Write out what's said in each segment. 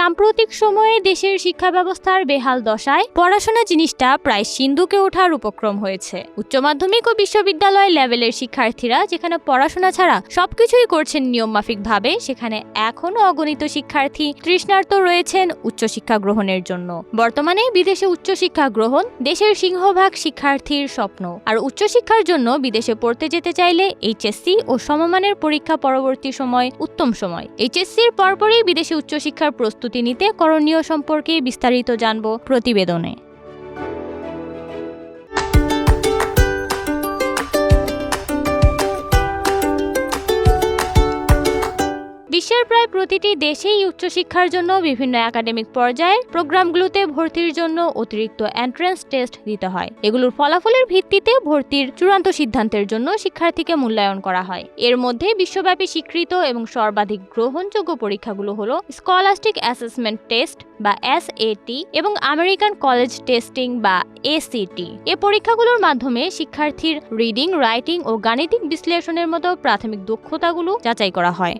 সাম্প্রতিক সময়ে দেশের শিক্ষা ব্যবস্থার বেহাল দশায় পড়াশোনা জিনিসটা প্রায় সিন্ধুকে ওঠার উপক্রম হয়েছে। উচ্চ মাধ্যমিক ও বিশ্ববিদ্যালয় লেভেলের শিক্ষার্থীরা যেখানে পড়াশোনা ছাড়া সবকিছুই করছেন নিয়মমাফিকভাবে, সেখানে এখনও অগণিত শিক্ষার্থী তৃষ্ণার্ত রয়েছেন উচ্চশিক্ষা গ্রহণের জন্য। বর্তমানে বিদেশে উচ্চশিক্ষা গ্রহণ দেশের সিংহভাগ শিক্ষার্থীর স্বপ্ন। আর উচ্চশিক্ষার জন্য বিদেশে পড়তে যেতে চাইলে এইচএসসি ও সমমানের পরীক্ষা পরবর্তী সময় উত্তম সময়। এইচএসসির পরপরই বিদেশে উচ্চশিক্ষার প্রস্তুতি নিতে করণীয় সম্পর্কে বিস্তারিত জানব প্রতিবেদনে। বিশ্বের প্রায় প্রতিটি দেশেই উচ্চশিক্ষার জন্য বিভিন্ন একাডেমিক পর্যায়ের প্রোগ্রামগুলোতে ভর্তির জন্য অতিরিক্ত এন্ট্রান্স টেস্ট দিতে হয়। এগুলোর ফলাফলের ভিত্তিতে ভর্তির চূড়ান্ত সিদ্ধান্তের জন্য শিক্ষার্থীকে মূল্যায়ন করা হয়। এর মধ্যে বিশ্বব্যাপী স্বীকৃত এবং সর্বাধিক গ্রহণযোগ্য পরীক্ষাগুলো হলো স্কলাস্টিক অ্যাসেসমেন্ট টেস্ট বা এসএটি এবং আমেরিকান কলেজ টেস্টিং বা এসিটি এ পরীক্ষাগুলোর মাধ্যমে শিক্ষার্থীর রিডিং রাইটিং ও গাণিতিক বিশ্লেষণের মতো প্রাথমিক দক্ষতাগুলো যাচাই করা হয়।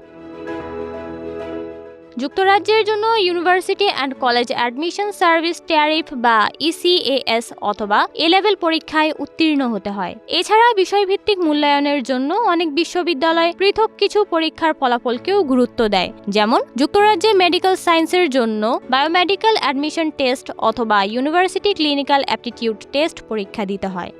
যুক্তরাজ্যের জন্য university and college admission service tariff বা ইসিএএস অথবা এ লেভেল পরীক্ষায় উত্তীর্ণ হতে হয়। এছাড়া বিষয়ভিত্তিক মূল্যায়নের জন্য অনেক বিশ্ববিদ্যালয় পৃথক কিছু পরীক্ষার ফলাফলকেও গুরুত্ব দেয়, যেমন যুক্তরাজ্যে মেডিকেল সায়েন্সের জন্য বায়োমেডিক্যাল অ্যাডমিশন টেস্ট অথবা ইউনিভার্সিটি ক্লিনিক্যাল অ্যাপটিটিউড টেস্ট পরীক্ষা দিতে হয়।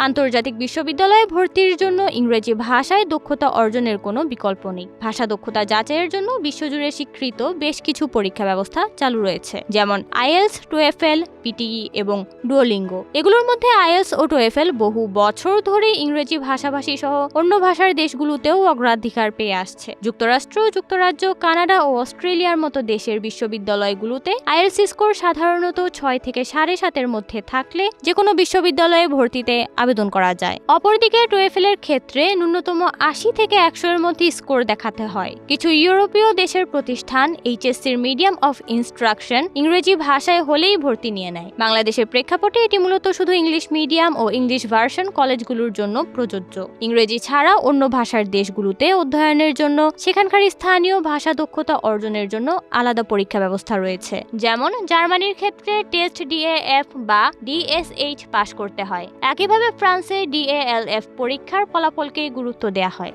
আন্তর্জাতিক বিশ্ববিদ্যালয়ে ভর্তির জন্য ইংরেজি ভাষায় দক্ষতা অর্জনের কোনো বিকল্প নেই। ভাষা দক্ষতা যাচাইয়ের জন্য বিশ্বজুড়ে স্বীকৃত বেশ কিছু পরীক্ষা ব্যবস্থা চালু রয়েছে, যেমন আইএলস টুয়েফেল পিটিই এবং ডুয়োলিঙ্গো এগুলোর মধ্যে আইএলস ও টুয়েফেল বহু বছর ধরে ইংরেজি ভাষাভাষী সহ অন্য ভাষার দেশগুলোতেও অগ্রাধিকার পেয়ে আসছে। যুক্তরাষ্ট্র, যুক্তরাজ্য, কানাডা ও অস্ট্রেলিয়ার মতো দেশের বিশ্ববিদ্যালয়গুলোতে আইএলসি স্কোর সাধারণত ছয় থেকে সাড়ে সাতের মধ্যে থাকলে যে কোনো বিশ্ববিদ্যালয়ে ভর্তিতে আবেদন করা যায়। অপরদিকে টুয়েফেলের ক্ষেত্রে ন্যূনতম আশি থেকে একশো এর মধ্যে স্কোর দেখাতে হয়। কিছু ইউরোপীয় দেশের প্রতিষ্ঠান এইচএসসির মিডিয়াম অফ ইনস্ট্রাকশন ইংরেজি ভাষায় হলেই ভর্তি নিয়ে নেয়। বাংলাদেশের প্রেক্ষাপটে এটি মূলত শুধু ইংলিশ মিডিয়াম ও ইংলিশ ভার্সন কলেজগুলোর জন্য প্রযোজ্য। ইংরেজি ছাড়া অন্য ভাষার দেশগুলোতে অধ্যয়নের জন্য, সেখানকার স্থানীয় ভাষা দক্ষতা অর্জনের জন্য আলাদা পরীক্ষা ব্যবস্থা রয়েছে। যেমন, জার্মানির ক্ষেত্রে টেস্ট ডিএএফ বা ডিএসএইচ পাশ করতে হয়। একইভাবে ফ্রান্সে ডিএএলএফ পরীক্ষার ফলাফলকে গুরুত্ব দেওয়া হয়।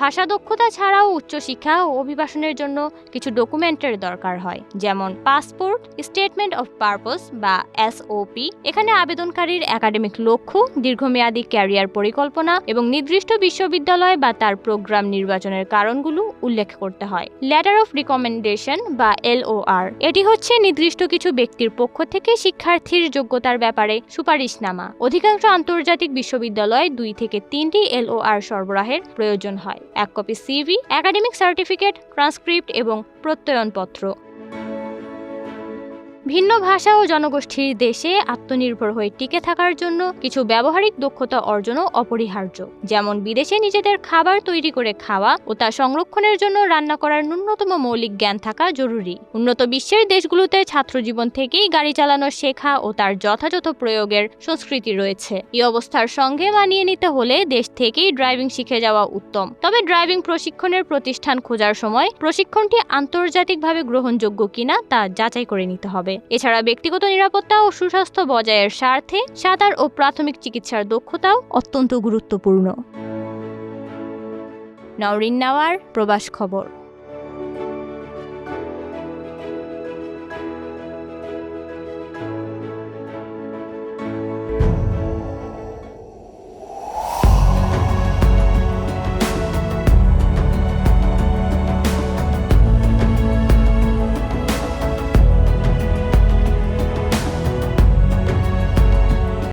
ভাষা দক্ষতা ছাড়াও উচ্চশিক্ষা ও অভিবাসনের জন্য কিছু ডকুমেন্টের দরকার হয়, যেমন পাসপোর্ট, স্টেটমেন্ট অফ পারপস বা এসওপি এখানে আবেদনকারীর একাডেমিক লক্ষ্য, দীর্ঘমেয়াদী ক্যারিয়ার পরিকল্পনা এবং নির্দিষ্ট বিশ্ববিদ্যালয় বা তার প্রোগ্রাম নির্বাচনের কারণগুলো উল্লেখ করতে হয়। লেটার অফ রিকমেন্ডেশন বা এলওআর এটি হচ্ছে নির্দিষ্ট কিছু ব্যক্তির পক্ষ থেকে শিক্ষার্থীর যোগ্যতার ব্যাপারে সুপারিশনামা। অধিকাংশ আন্তর্জাতিক বিশ্ববিদ্যালয় দুই থেকে তিনটি এলওআর সরবরাহের প্রয়োজন হয়। এক copy CV academic certificate transcript এবং প্রত্যয়নপত্র। ভিন্ন ভাষা ও জনগোষ্ঠীর দেশে আত্মনির্ভর হয়ে টিকে থাকার জন্য কিছু ব্যবহারিক দক্ষতা অর্জনও অপরিহার্য। যেমন বিদেশে নিজেদের খাবার তৈরি করে খাওয়া ও তা সংরক্ষণের জন্য রান্না করার ন্যূনতম মৌলিক জ্ঞান থাকা জরুরি। উন্নত বিশ্বের দেশগুলোতে ছাত্র জীবন থেকেই গাড়ি চালানো শেখা ও তার যথাযথ প্রয়োগের সংস্কৃতি রয়েছে। এই অবস্থার সঙ্গে মানিয়ে নিতে হলে দেশ থেকেই ড্রাইভিং শিখে যাওয়া উত্তম। তবে ড্রাইভিং প্রশিক্ষণের প্রতিষ্ঠান খোঁজার সময় প্রশিক্ষণটি আন্তর্জাতিকভাবে গ্রহণযোগ্য কিনা তা যাচাই করে নিতে হবে। এছাড়া ব্যক্তিগত নিরাপত্তা ও সুস্বাস্থ্য বজায়ের স্বার্থে সাঁতার ও প্রাথমিক চিকিৎসার দক্ষতাও অত্যন্ত গুরুত্বপূর্ণ। নওরিন নাওয়ার, প্রবাস খবর।